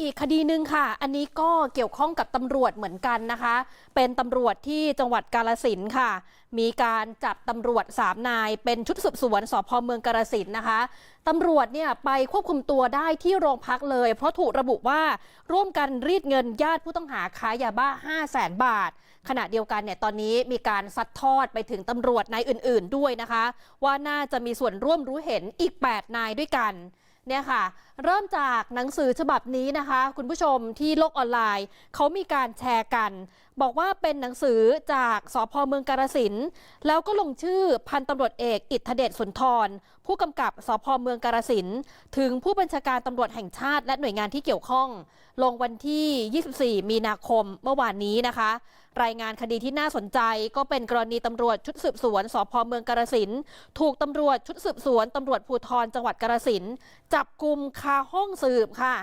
อีกคดีหนึ่งค่ะ อันนี้ก็เกี่ยวข้องกับตำรวจเหมือนกันนะคะ เป็นตำรวจที่จังหวัดกาลสินค่ะ มีการจับตำรวจสามนาย เป็นชุดสืบสวนสพเมืองกาลสินนะคะตำรวจเนี่ยไปควบคุมตัวได้ที่โรงพักเลย เพราะถูกระบุว่าร่วมกันรีดเงินญาติผู้ต้องหาค้ายาบ้า 5 0 0แสนบาท ขณะเดียวกันเนี่ยตอนนี้มีการซัดทอดไปถึงตำรวจนายอื่น ๆ ด้วยนะคะ ว่าน่าจะมีส่วนร่วมรู้เห็นอีก 8 นายด้วยกัน เนี่ยค่ะ เริ่มจากหนังสือฉบับนี้นะคะ คุณผู้ชมที่โลกออนไลน์เขามีการแชร์กัน บอกว่าเป็นหนังสือจากสพเมืองกาฬสินแล้วก็ลงชื่อพันตำรวจเอกอิทธเดชสุนทร ผู้กำกับสพเมืองกาฬสินถึงผู้บัญชาการตำรวจแห่งชาติ และหน่วยงานที่เกี่ยวข้อง ลงวันที่ 24 มีนาคมเมื่อวานนี้นะคะ รายงานคดีที่น่าสนใจก็เป็นกรณีตำรวจชุดสืบสวนสพเมืองกระสินถูกตำรวจชุดสืบสวนตำรวจภูธรจังหวัดกระสินจับกลุ่มคาห้องสืบค่ะ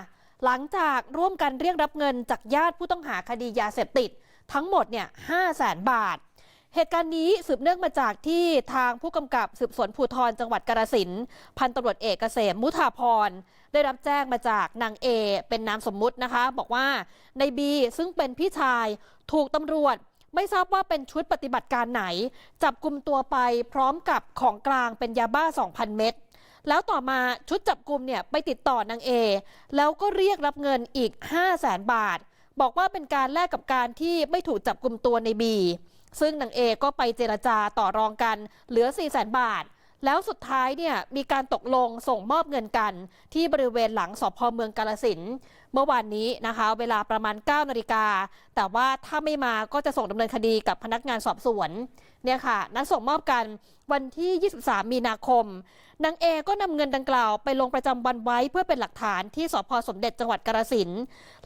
หลังจากร่วมกันเรียกรับเงินจากญาติผู้ต้องหาคดียาเสพติด ทั้งหมดเนี่ยห้าแสนบาท เหตุการณ์นี้สืบเนื่องมาจากที่ทางผู้กำกับสืบสวนภูธรจังหวัดกาฬสินพันตำรวจเอกเกษมมุทาพร ได้รับแจ้งมาจากนางเอเป็นนามสมมุตินะคะ บอกว่าในบีซึ่งเป็นพี่ชายถูกตำรวจไม่ทราบว่าเป็นชุดปฏิบัติการไหน จับกลุ่มตัวไปพร้อมกับของกลางเป็นยาบ้า 2,000 เม็ดแล้วต่อมาชุดจับกลุ่มเนี่ยไปติดต่อนางเอแล้วก็เรียกรับเงินอีก 5 0 0แสนบาท บอกว่าเป็นการแลกกับการที่ไม่ถูกจับกลุ่มตัวในบี ซึ่งนางเอก็ไปเจรจาต่อรองกันเหลือ4 0 0แสนบาท แล้วสุดท้ายเนี่ยมีการตกลงส่งมอบเงินกัน ที่บริเวณหลังสพเมืองกาลสินเมื่อวานนี้นะคะ เวลาประมาณ 9นาฬิกาแต่ว่าถ้าไม่มาก็จะส่งดำเนินคดีกับพนักงานสอบสวนเนี่ยค่ะ นัดส่งมอบกันวันที่ 23 มีนาคมนางเอก็นำเงินดังกล่าวไปลงประจำวันไว้เพื่อเป็นหลักฐานที่สพสมเด็จจังหวัดกาฬสิน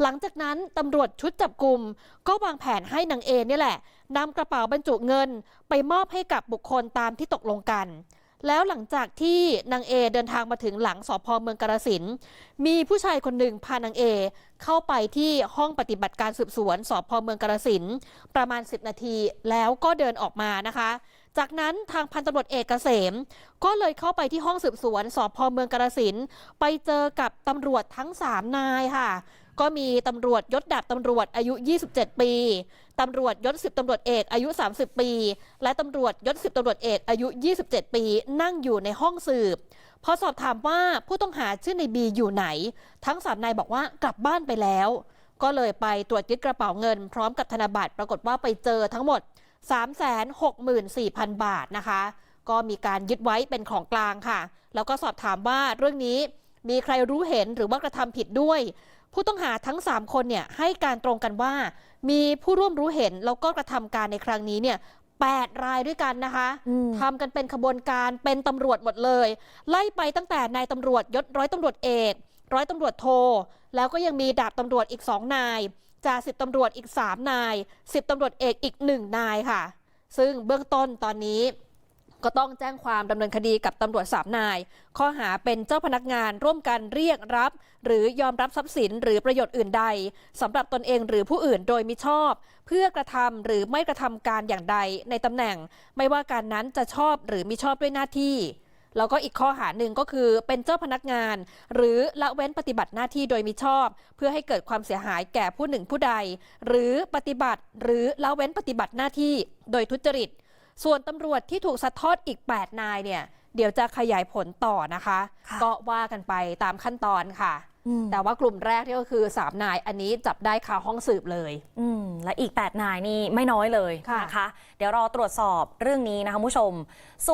หลังจากนั้นตำรวจชุดจับกลุ่มก็วางแผนให้นางเอเนี่ยแหละนำกระเป๋าบรรจุเงินไปมอบให้กับบุคคลตามที่ตกลงกัน แล้วหลังจากที่นางเอเดินทางมาถึงหลังสพเมืองกาฬสินมีผู้ชายคนหนึ่งพานางเอเข้าไปที่ห้องปฏิบัติการสืบสวนสพเมืองกาฬสินประมาณ 10 นาทีแล้วก็เดินออกมานะคะ จากนั้นทางพันตำรวจเอกเกษม ก็เลยเข้าไปที่ห้องสืบสวนสพเมืองกาฬสินไปเจอกับตำรวจทั้ง 3 นายค่ะ ก็มีตำรวจยศดาบตำรวจอายุ 27 ปีตำรวจยศสิบตำรวจเอกอายุ 30 ปี และตำรวจยศสิบตำรวจเอกอายุ 27 ปี นั่งอยู่ในห้องสืบพอสอบถามว่าผู้ต้องหาชื่อในบีอยู่ไหน ทั้งสามนายบอกว่ากลับบ้านไปแล้ว ก็เลยไปตรวจยึดกระเป๋าเงิน พร้อมกับธนบัตรปรากฏว่าไปเจอทั้งหมด 364,000 บาทนะคะ ก็มีการยึดไว้เป็นของกลางค่ะ แล้วก็สอบถามว่าเรื่องนี้มีใครรู้เห็นหรือว่ากระทำผิดด้วย ผู้ต้องหาทั้ง 3 คนเนี่ยให้การตรงกันว่า มีผู้ร่วมรู้เห็นแล้วก็กระทำการในครั้งนี้เนี่ย8รายด้วยกันนะคะอืมทำกันเป็นขบวนการเป็นตำรวจหมดเลย ไล่ไปตั้งแต่นายตำรวจยศร้อยตำรวจเอก ร้อยตำรวจโท แล้วก็ยังมีดาบตำรวจอีกสองนายจ่าสิบตำรวจอีกสามนายสิบตำรวจเอกอีกหนึ่งนายค่ะ ซึ่งเบื้องต้นตอนนี้ ก็ต้องแจ้งความดำเนินคดีกับตำรวจสามนาย ข้อหาเป็นเจ้าพนักงานร่วมกันเรียกรับ หรือยอมรับทรัพย์สินหรือประโยชน์อื่นใดสำหรับตนเองหรือผู้อื่นโดยมิชอบ เพื่อกระทำหรือไม่กระทำการอย่างใดในตำแหน่ง ไม่ว่าการนั้นจะชอบหรือมิชอบด้วยหน้าที่แล้วก็อีกข้อหาหนึ่งก็คือเป็นเจ้าพนักงาน หรือละเว้นปฏิบัติหน้าที่โดยมิชอบ เพื่อให้เกิดความเสียหายแก่ผู้หนึ่งผู้ใด หรือปฏิบัติหรือละเว้นปฏิบัติหน้าที่โดยทุจริต ส่วนตำรวจที่ถูกซัดทอดอีก 8 นายเนี่ย เดี๋ยวจะขยายผลต่อนะคะค่ะก็ว่ากันไปตามขั้นตอนค่ะอืมแต่ว่ากลุ่มแรกที่ก็คือ 3 นายอันนี้จับได้คาห้องสืบเลยอืมและอีก 8 นายนี่ไม่น้อยเลยค่ะนะคะ เดี๋ยวรอตรวจสอบเรื่องนี้นะคะคุณผู้ชม